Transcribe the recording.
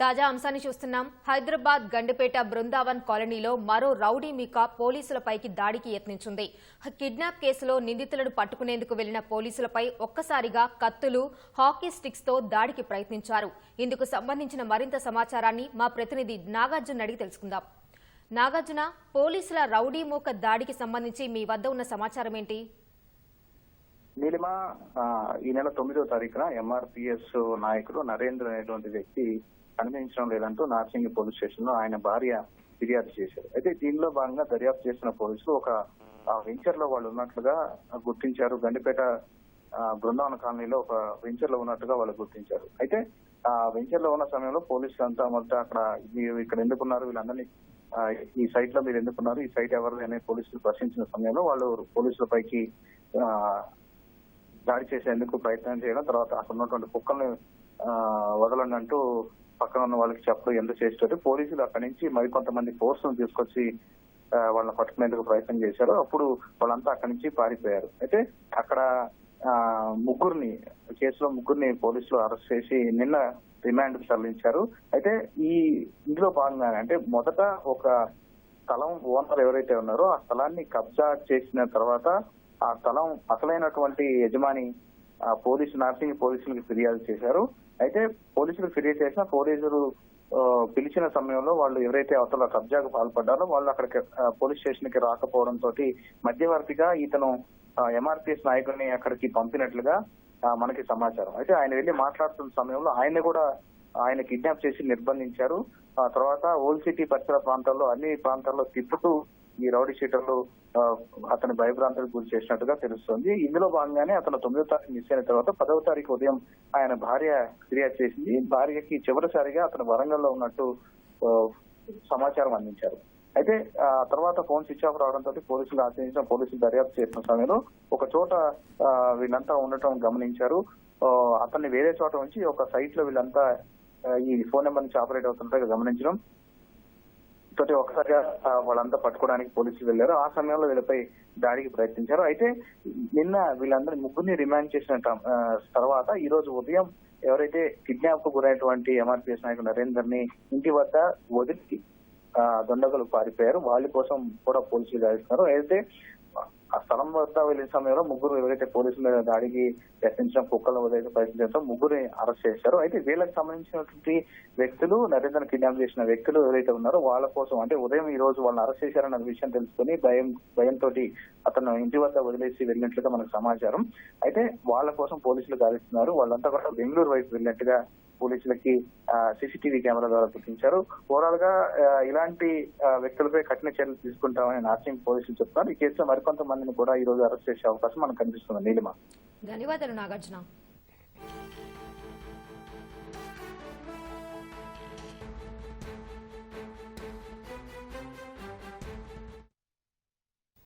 తాజా అంశాన్ని చూస్తున్నాం. హైదరాబాద్ గండిపేట బృందావన్ కాలనీలో మరో రౌడీ మీకా పోలీసులపైకి దాడికి యత్నించింది. కిడ్నాప్ కేసులో నిందితులను పట్టుకునేందుకు వెళ్ళిన పోలీసులపై ఒక్కసారిగా కత్తులు హాకీ స్టిక్స్తో దాడికి ప్రయత్నించారు. ఇందుకు సంబంధించిన మరింత సమాచారాన్ని మా ప్రతినిధి నాగార్జున అడిగి తెలుసుకుందాం. నాగార్జున పోలీసుల రౌడీ మూక దాడికి సంబంధించి మీ వద్ద ఉన్న సమాచారం ఏంటి? నీలిమ ఈ నెల తొమ్మిదో తారీఖున ఎంఆర్పిఎస్ నాయకుడు నరేంద్ర అనేటువంటి వ్యక్తి కనిపించడం లేదంటూ నార్సింగి పోలీస్ స్టేషన్లో ఆయన భార్య ఫిర్యాదు చేశారు. అయితే దీనిలో భాగంగా దర్యాప్తు చేసిన పోలీసులు ఒక వెంచర్లో వాళ్ళు ఉన్నట్లుగా గుర్తించారు. గండిపేట బృందావన కాలనీలో ఒక వెంచర్లో ఉన్నట్టుగా వాళ్ళు గుర్తించారు. అయితే ఆ వెంచర్లో ఉన్న సమయంలో పోలీసులు అంతా మొదట అక్కడ మీరు ఇక్కడ ఎందుకున్నారు? వీళ్ళందరినీ ఈ సైట్లో మీరు ఎందుకున్నారు? ఈ సైట్ ఎవరిది? అనే పోలీసులు ప్రశ్నించిన సమయంలో వాళ్ళు పోలీసులపైకి దాడి చేసేందుకు ప్రయత్నం చేయడం తర్వాత అక్కడ ఉన్నటువంటి కుక్కల్ని వదలండి అంటూ పక్కన ఉన్న వాళ్ళకి చెప్పడం ఎందుకు చేసేటట్టు పోలీసులు అక్కడి నుంచి మరికొంతమంది కొంతమంది ను తీసుకొచ్చి వాళ్ళని పట్టుకునేందుకు ప్రయత్నం చేశారు. అప్పుడు వాళ్ళంతా అక్కడి నుంచి పారిపోయారు. అయితే అక్కడ ముగ్గురిని కేసులో ముగ్గురిని పోలీసులు అరెస్ట్ చేసి నిన్న రిమాండ్ తరలించారు. అయితే ఈ ఇందులో భాగంగానే అంటే మొదట ఒక స్థలం ఓనర్ ఎవరైతే ఉన్నారో ఆ స్థలాన్ని కబ్జా చేసిన తర్వాత ఆ స్థలం అసలైనటువంటి యజమాని ఆ పోలీసు నార్సింగ్ పోలీసులకు ఫిర్యాదు చేశారు. అయితే పోలీసులకు ఫిర్యాదు చేసిన పోలీసులు పిలిచిన సమయంలో వాళ్ళు ఎవరైతే అవతల కబ్జాకు పాల్పడ్డారో వాళ్ళు అక్కడికి పోలీస్ స్టేషన్కి రాకపోవడంతో మధ్యవర్తిగా ఇతను ఎంఆర్పిఎస్ నాయకుడిని అక్కడికి పంపినట్లుగా మనకి సమాచారం. అయితే ఆయన వెళ్ళి మాట్లాడుతున్న సమయంలో ఆయన కూడా ఆయన కిడ్నాప్ చేసి నిర్బంధించారు. ఆ తర్వాత ఓల్ సిటీ పరిసర ప్రాంతాల్లో అన్ని ప్రాంతాల్లో తిప్పుతూ ఈ రౌడీ షీటర్లు అతని భయభ్రాంతులకు గురి చేసినట్టుగా తెలుస్తోంది. ఇందులో భాగంగానే అతను తొమ్మిదో తారీఖు మిస్ అయిన తర్వాత పదవ తారీఖు ఉదయం ఆయన భార్య ఫిర్యాదు చేసింది. భార్యకి చివరిసారిగా అతను వరంగల్లో ఉన్నట్టు సమాచారం అందించారు. అయితే ఆ తర్వాత ఫోన్ స్విచ్ ఆఫ్ రావడంతో పోలీసులు ఆశ్రయించిన పోలీసులు దర్యాప్తు చేసిన సమయంలో ఒక చోట వీళ్ళంతా ఉండటం గమనించారు. అతన్ని వేరే చోట ఉంచి ఒక సైట్లో వీళ్ళంతా ఈ ఫోన్ నెంబర్ నుంచి ఆపరేట్ అవుతుంటే గమనించడం తోటి ఒకసారిగా వాళ్ళంతా పట్టుకోవడానికి పోలీసులు వెళ్ళారు. ఆ సమయంలో వీళ్ళపై దాడికి ప్రయత్నించారు. అయితే నిన్న వీళ్ళందరి ముగ్గురిని రిమాండ్ చేసిన తర్వాత ఈ రోజు ఉదయం ఎవరైతే కిడ్నాప్కు గురైనటువంటి ఎంఆర్పీఎస్ నాయకుడు నరేందర్ని ఇంటి వద్ద వదిలి దొండగలు పారిపోయారు. వాళ్ళ కోసం కూడా పోలీసులు గాయిస్తున్నారు అయితే స్థలం వద్ద వెళ్ళిన సమయంలో ముగ్గురు ఎవరైతే పోలీసుల మీద దాడికి యత్నించడం కుక్కలను వదిలేసి ప్రయత్నించడం ముగ్గురిని అరెస్ట్ చేశారు. అయితే వీళ్ళకి సంబంధించినటువంటి వ్యక్తులు నరేంద్ర కిడ్నాప్ చేసిన వ్యక్తులు ఎవరైతే ఉన్నారో వాళ్ళ కోసం అంటే ఉదయం ఈ రోజు వాళ్ళని అరెస్ట్ చేశారన్న విషయం తెలుసుకుని భయం భయంతో అతను ఇంటి వద్ద వదిలేసి వెళ్ళినట్లుగా మనకు సమాచారం. అయితే వాళ్ళ కోసం పోలీసులు గాలిస్తున్నారు. వాళ్ళంతా కూడా బెంగళూరు వైపు వెళ్ళినట్టుగా పోలీసులకి సీసీటీవీ కెమెరా ద్వారా గుర్తించారు ఓవరాల్గా ఇలాంటి వ్యక్తులపై కఠిన చర్యలు తీసుకుంటామని నార్సింగ్ పోలీసులు చెప్తున్నారు. ఈ కేసులో మరికొంతమందిని కూడా ఈ రోజు అరెస్ట్ చేసే అవకాశం మనకు కనిపిస్తుంది. నీలిమ. ధన్యవాదాలు నాగార్జున.